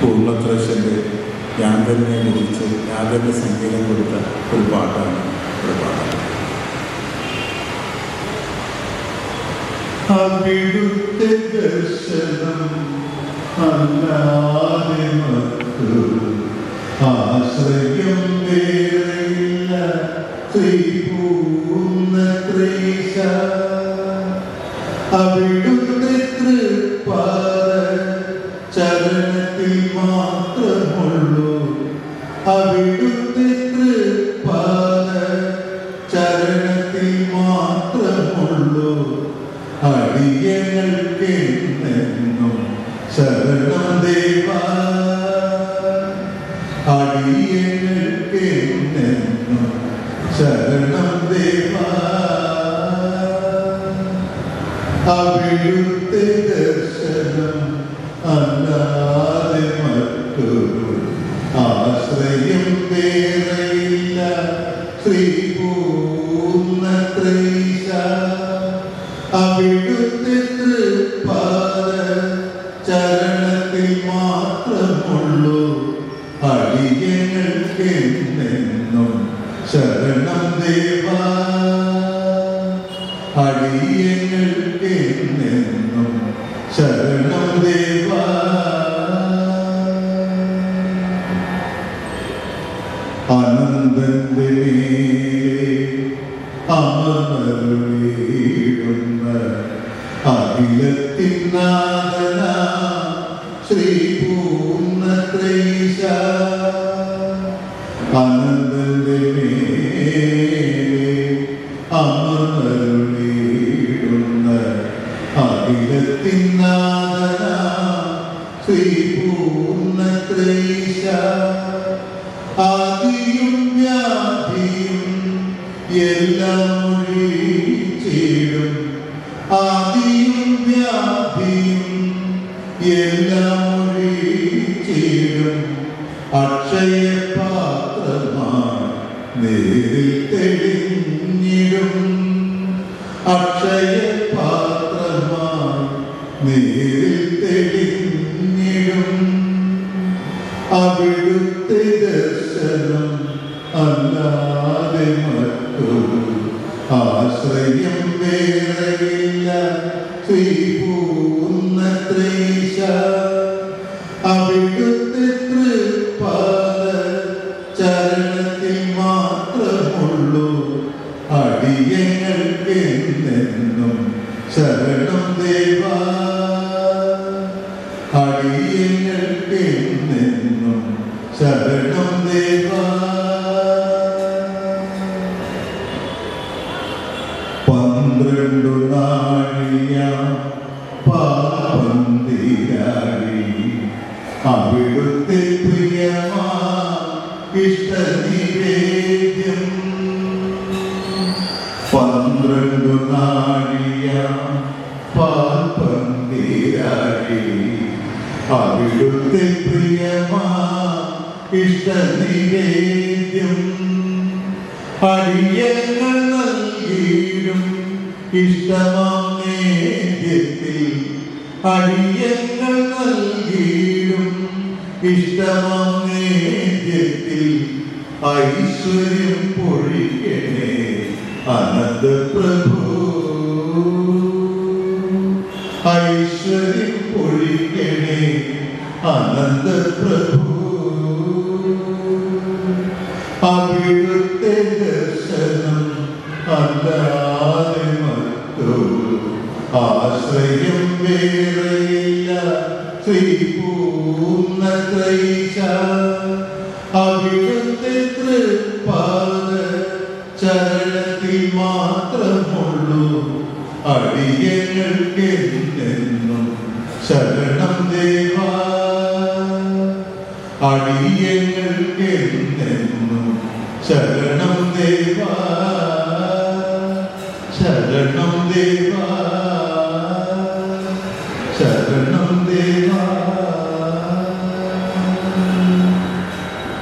പൂർണത്രശന്റെ ഞാൻ തന്നെ കുറിച്ച് ഞാൻ തന്നെ സംഗീതം കൊടുത്ത ഒരു പാട്ടാണ് ഒരു പാട്ടാണ് ദർശനം അല്ലാതെ മറ്റു ആശ്രയം വേറെയില്ല. ശ്രീപൂർണ ത്രേശ. അവിടുത്തെ ശരണം ദേവ അടിയങ്ങൾക്കെന്നും ശരണം ദേവ അവിടുത്തെ ദർശനം അല്ലാതെ മറ്റൊരു ആശ്രയം വേറെയില്ല ശ്രീപൂർണ ശരണം ദേവാ അടിയങ്ങൾക്കെന്നും ശരണം ദേവാ മേലെ അമർന്നരുളിയിടുന്ന അഖിലത്തിൻ നാഥന ശ്രീ പൂർണത്രൈശ അനന്തന്റെ അഖിലത്തിൻ നാഥന ശ്രീ പൂർണത്രൈശ ആദിയും വ്യാധിയും എല്ലാം ശ്രീപൂർണ ത്രൈശ അവിടുത്തെ തൃപ്പാദ ചരണത്തിൽ മാത്രമുള്ളൂ. അടിയങ്ങൾക്കെന്നും ശരണം ദേവാ. അടിയങ്ങൾക്കെന്നും ശരണം ദേവാ. പന്ത്രണ്ടു നാഴിയ പാപന്തിരാഴി അവിടുത്തെ പ്രിയമാ ഇഷ്ടനിവേദ്യം പന്ത്രണ്ടു നാഴിയ പാൽപന്തിരാഴി അവിടുത്തെ പ്രിയമാ ഇഷ്ടനിവേദ്യം. അടിയങ്ങൾ നൽകിയിടും ഇഷ്ടമാം നേദ്യത്തിൽ അടിയങ്ങൾ നൽകിയിടും. ഇഷ്ടമാം നേദ്യത്തിൽ ഐശ്വര്യം പൊഴിക്കണേ. അനന്ത പ്രഭു വേറെയില്ല. ശ്രീപൂർണ ത്രൈശ അവിടുത്തെ തൃപ്പാദ ചരണത്തിൽ മാത്രമുള്ളൂ. അടിയങ്ങൾക്കെന്നും ശരണം ദേവാ. അടിയങ്ങൾക്കെന്നും ശരണം ദേവാ.